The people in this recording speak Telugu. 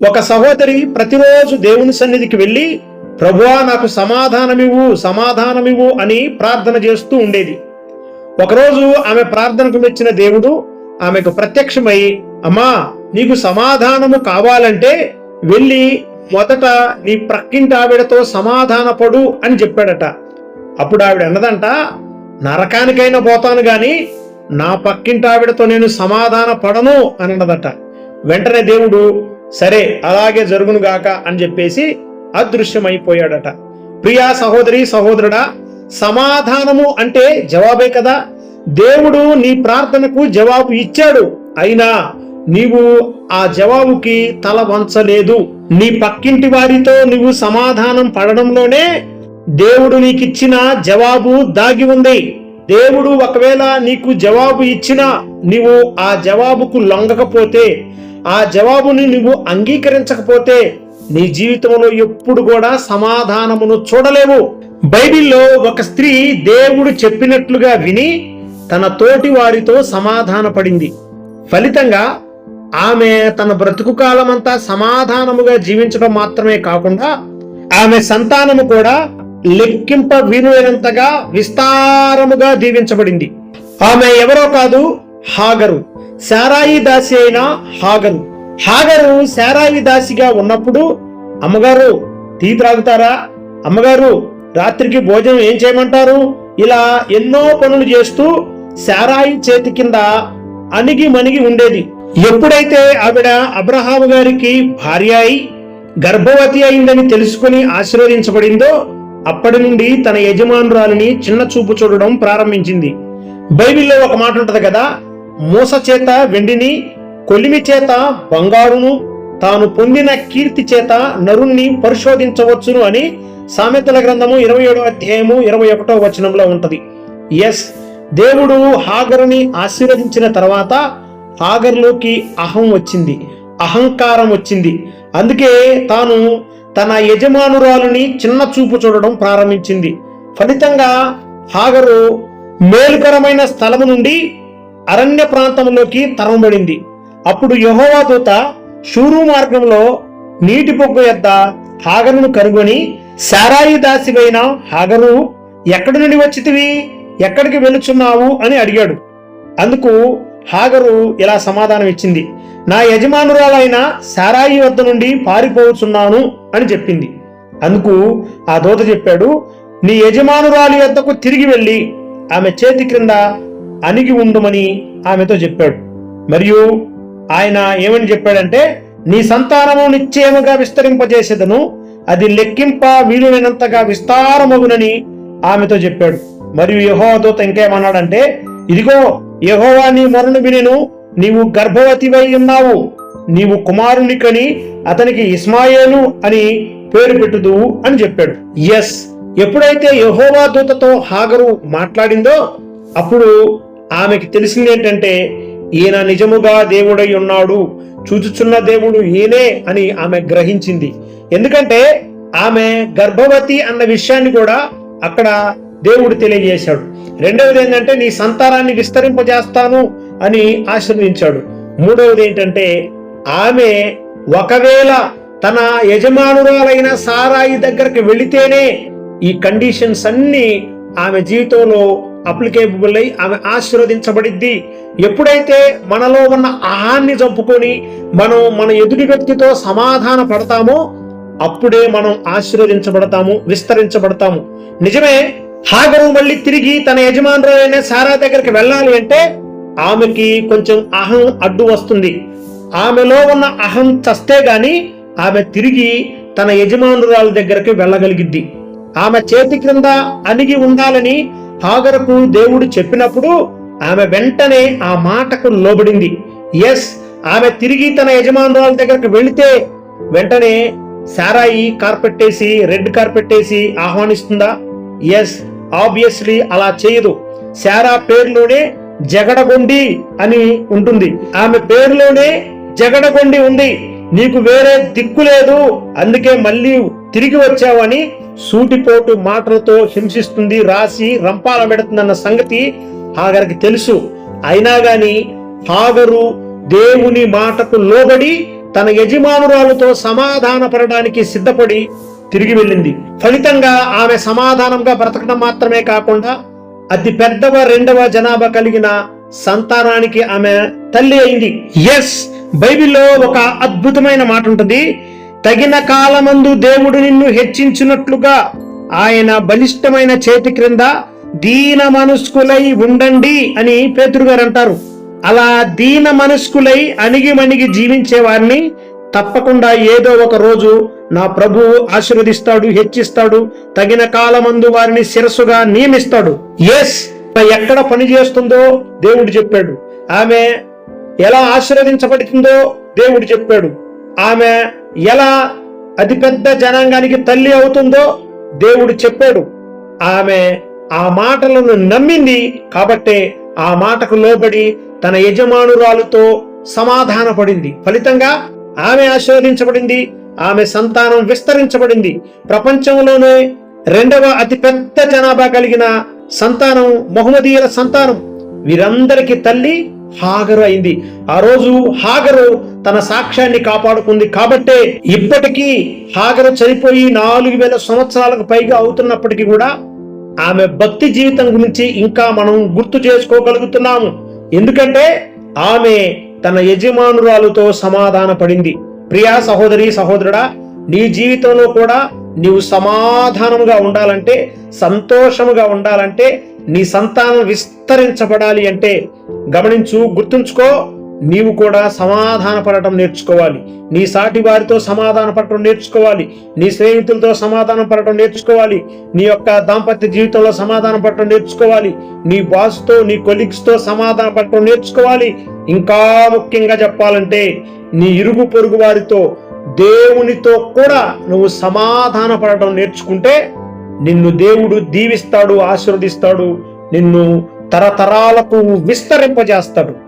ఒక సహోదరి ప్రతిరోజు దేవుని సన్నిధికి వెళ్ళి ప్రభువా నాకు సమాధానమివ్వు సమాధానమివ్వు అని ప్రార్థన చేస్తూ ఉండేది. ఒకరోజు ఆమె ప్రార్థనకు మెచ్చిన దేవుడు ఆమెకు ప్రత్యక్షమై అమ్మా నీకు సమాధానము కావాలంటే వెళ్ళి మొదట నీ ప్రక్కింటి ఆవిడతో సమాధానపడు అని చెప్పాడట. అప్పుడు ఆవిడ అన్నదంట నరకానికైనా పోతాను గాని నా పక్కింటి ఆవిడతో నేను సమాధాన పడను అని అన్నదట. వెంటనే దేవుడు సరే అలాగే జరుగునుగాక అని చెప్పేసి అదృశ్యమైపోయాడట. ప్రియా సహోదరి సహోదరుడా సమాధానము అంటే జవాబే కదా. దేవుడు నీ ప్రార్థనకు జవాబు ఇచ్చాడు. అయినా నీవు ఆ జవాబుకి తల వంచలేదు. నీ పక్కింటి వారితో నువ్వు సమాధానం పడడంలోనే దేవుడు నీకిచ్చిన జవాబు దాగి ఉంది. దేవుడు ఒకవేళ నీకు జవాబు ఇచ్చినా నీవు ఆ జవాబుకు లొంగకపోతే ఆ జవాబుని నువ్వు అంగీకరించకపోతే నీ జీవితంలో ఎప్పుడు కూడా సమాధానమును చూడలేవు. బైబిల్లో ఒక స్త్రీ దేవుడు చెప్పినట్లుగా విని తన తోటి వారితో సమాధాన పడింది ఫలితంగా ఆమె తన బ్రతుకు కాలమంతా సమాధానముగా జీవించడం మాత్రమే కాకుండా ఆమె సంతానము కూడా లెక్కింప వీలునంతగా విస్తారముగా దీవించబడింది. ఆమె ఎవరో కాదు హాగరు. శారాయి దాసి అయిన హాగరు హాగరు శారాయి దాసిగా ఉన్నప్పుడు అమ్మగారు టీ త్రాగుతారా? అమ్మగారు రాత్రికి భోజనం ఏం చేయమంటారు? ఇలా ఎన్నో పనులు చేస్తూ శారాయి చేతి కింద అణిగి మణిగి ఉండేది. ఎప్పుడైతే ఆవిడ అబ్రహాం గారికి భార్య అయి గర్భవతి అయిందని తెలుసుకుని ఆశీర్వదించబడిందో అప్పటి నుండి తన యజమానురాలిని చిన్న చూపు చూడడం ప్రారంభించింది. బైబిల్లో ఒక మాట ఉంటది కదా మూస చేత వెండిని కొలిమి చేత బంగారును తాను పొందిన కీర్తి చేత నరుణ్ణి పరిశోధించవచ్చును అని సామెతల గ్రంథము ఇరవై ఏడో అధ్యాయము ఇరవై ఒకటో వచనంలో ఉంటది. ఎస్ దేవుడు హాగరుని ఆశీర్వదించిన తర్వాత హాగర్లోకి అహం వచ్చింది అహంకారం వచ్చింది. అందుకే తాను తన యజమానురాలుని చిన్న చూపు చూడడం ప్రారంభించింది. ఫలితంగా హాగరు మేలుకరమైన స్థలము నుండి అరణ్య ప్రాంతంలోకి తరమబడింది. అప్పుడు యహోవా దూత షూరు మార్గంలో నీటి పొగ్గు యొద్ద హాగరును కనుగొని శారాయి దాసివైన హాగరు ఎక్కడి నుండి వచ్చితివి? ఎక్కడికి వెళుచున్నావు అని అడిగాడు. అందుకు హాగరు ఇలా సమాధానం ఇచ్చింది నా యజమానురాలైన శారాయి వద్ద నుండి పారిపోవచ్చున్నాను అని చెప్పింది. అందుకు ఆ దూత చెప్పాడు నీ యజమానురాలి వద్దకు తిరిగి వెళ్ళి ఆమె చేతి క్రింద అణిగి ఉండమని ఆమెతో చెప్పాడు. మరియు ఆయన ఏమని చెప్పాడంటే నీ సంతానము నిశ్చయముగా విస్తరింపజేసేదను అది లెక్కింప వీలునైనంతగా విస్తారమగునని ఆమెతో చెప్పాడు. మరియు యెహోవా ఇంకేమన్నాడంటే ఇదిగో యహోవా నీ మరణు వినెను నీవు గర్భవతివై ఉన్నావు. నీవు కుమారుని కని అతనికి ఇస్మాయేలు అని పేరు పెట్టుదువు అని చెప్పాడు. ఎస్ ఎప్పుడైతే యహోవా దూతతో హాగరు మాట్లాడిందో అప్పుడు ఆమెకి తెలిసింది ఏంటంటే ఈయన నిజముగా దేవుడై ఉన్నాడు చూచుచున్న దేవుడు ఈయనే అని ఆమె గ్రహించింది. ఎందుకంటే ఆమె గర్భవతి అన్న విషయాన్ని కూడా అక్కడ దేవుడు తెలియజేశాడు. రెండవది ఏంటంటే నీ సంతానాన్ని విస్తరింపజేస్తాను అని ఆశీర్వదించాడు. మూడవది ఏంటంటే ఆమె ఒకవేళ తన యజమానురాలైన సారాయి దగ్గరికి వెళితేనే ఈ కండిషన్స్ అన్ని ఆమె జీవితంలో అప్లికేబుల్ అయి ఆమె ఆశీర్వదించబడిద్ది. ఎప్పుడైతే మనలో ఉన్న ఆహాన్ని చంపుకొని మనం మన ఎదుటి వ్యక్తితో సమాధాన పడతామో అప్పుడే మనం ఆశీర్వదించబడతాము విస్తరించబడతాము. నిజమే హాగరు మళ్ళీ తిరిగి తన యజమానురాలైన సారా దగ్గరికి వెళ్ళాలి అంటే ఆమెకి కొంచెం అహం అడ్డు వస్తుంది. ఆమెలో ఉన్న అహం చస్తే గాని ఆమె తిరిగి తన యజమానురాల దగ్గరికి వెళ్ళగలిగిద్ది. ఆమె చేతి క్రింద అణిగి ఉండాలని హాగరకు దేవుడు చెప్పినప్పుడు ఆమె వెంటనే ఆ మాటకు లోబడింది. ఎస్ ఆమె తిరిగి తన యజమానురాల దగ్గరకు వెళితే వెంటనే సారాయి కార్పెట్ వేసి రెడ్ కార్పెట్ వేసి ఆహ్వానిస్తుందా? ఎస్ ఆబ్వియస్లీ అలా చేయదు. శారా పేరులోనే జగడగొండి అని ఉంటుంది. ఆమె పేరులోనే జగడగొండి ఉంది. నీకు వేరే దిక్కు లేదు. అందుకే మళ్ళీ తిరిగి వచ్చావని సూటిపోటు మాటలతో హింసిస్తుంది రాసి రంపాల పెడుతుందన్న సంగతి హాగర్కి తెలుసు. అయినా గాని హాగరు దేవుని మాటకు లోబడి తన యజమానురాలతో సమాధానపడడానికి సిద్ధపడి తిరిగి వెళ్ళింది. ఫలితంగా ఆమె సమాధానంగా బ్రతకడం మాత్రమే కాకుండా అతి పెద్దవ రెండవ జనాభా కలిగిన సంతానానికి ఆమె తల్లి అయింది. ఎస్ బైబిల్లో ఒక అద్భుతమైన మాట ఉంటుంది. తగిన కాలమందు దేవుడు నిన్ను హెచ్చించినట్లుగా ఆయన బలిష్టమైన చేతి క్రింద దీన మనస్కులై ఉండండి అని పేతురు గారు అంటారు. అలా దీన మనస్కులై అణిగి మణిగి జీవించే వారిని తప్పకుండా ఏదో ఒక రోజు నా ప్రభువు ఆశీర్వదిస్తాడు హెచ్చిస్తాడు తగిన కాలమందు వారిని శిరస్సుగా నియమిస్తాడు. ఎస్ ఎక్కడ పని చేస్తుందో దేవుడు చెప్పాడు. ఆమె ఎలా ఆశీర్వదించబడుతుందో దేవుడు చెప్పాడు. ఆమె ఎలా అతిపెద్ద జనాంగానికి తల్లి అవుతుందో దేవుడు చెప్పాడు. ఆమె ఆ మాటలను నమ్మింది కాబట్టే ఆ మాటకు లోబడి తన యజమానురాలుతో సమాధానపడింది. ఫలితంగా ఆమె ఆశీర్వదించబడింది ఆమె సంతానం విస్తరించబడింది. ప్రపంచంలోనే రెండవ అతిపెద్ద జనాభా కలిగిన సంతానం మహమ్మదీయుల సంతానం. వీరందరికీ తల్లి హాగరు అయింది. ఆ రోజు హాగరు తన సాక్ష్యాన్ని కాపాడుకుంది. కాబట్టే ఇప్పటికీ హాగరు చనిపోయి నాలుగు వేల సంవత్సరాలకు పైగా అవుతున్నప్పటికీ కూడా ఆమె భక్తి జీవితం గురించి ఇంకా మనం గుర్తు చేసుకోగలుగుతున్నాము ఎందుకంటే ఆమె తన యజమానురాలుతో సమాధాన పడింది ప్రియా సహోదరి సహోదరుడా నీ జీవితంలో కూడా నీవు సమాధానముగా ఉండాలంటే సంతోషముగా ఉండాలంటే నీ సంతానం విస్తరించబడాలి అంటే గమనించు గుర్తుంచుకో నీవు కూడా సమాధాన పడటం నేర్చుకోవాలి. నీ సాటి వారితో సమాధాన పడటం నేర్చుకోవాలి. నీ స్నేహితులతో సమాధానం పడటం నేర్చుకోవాలి. నీ యొక్క దాంపత్య జీవితంలో సమాధానం పడటం నేర్చుకోవాలి. నీ బాస్తో నీ కొలీగ్స్తో సమాధాన పడటం నేర్చుకోవాలి. ఇంకా ముఖ్యంగా చెప్పాలంటే నీ ఇరుగు పొరుగు వారితో దేవునితో కూడా నువ్వు సమాధాన పడటం నేర్చుకుంటే నిన్ను దేవుడు దీవిస్తాడు ఆశీర్వదిస్తాడు నిన్ను తరతరాలకు విస్తరింపజేస్తాడు.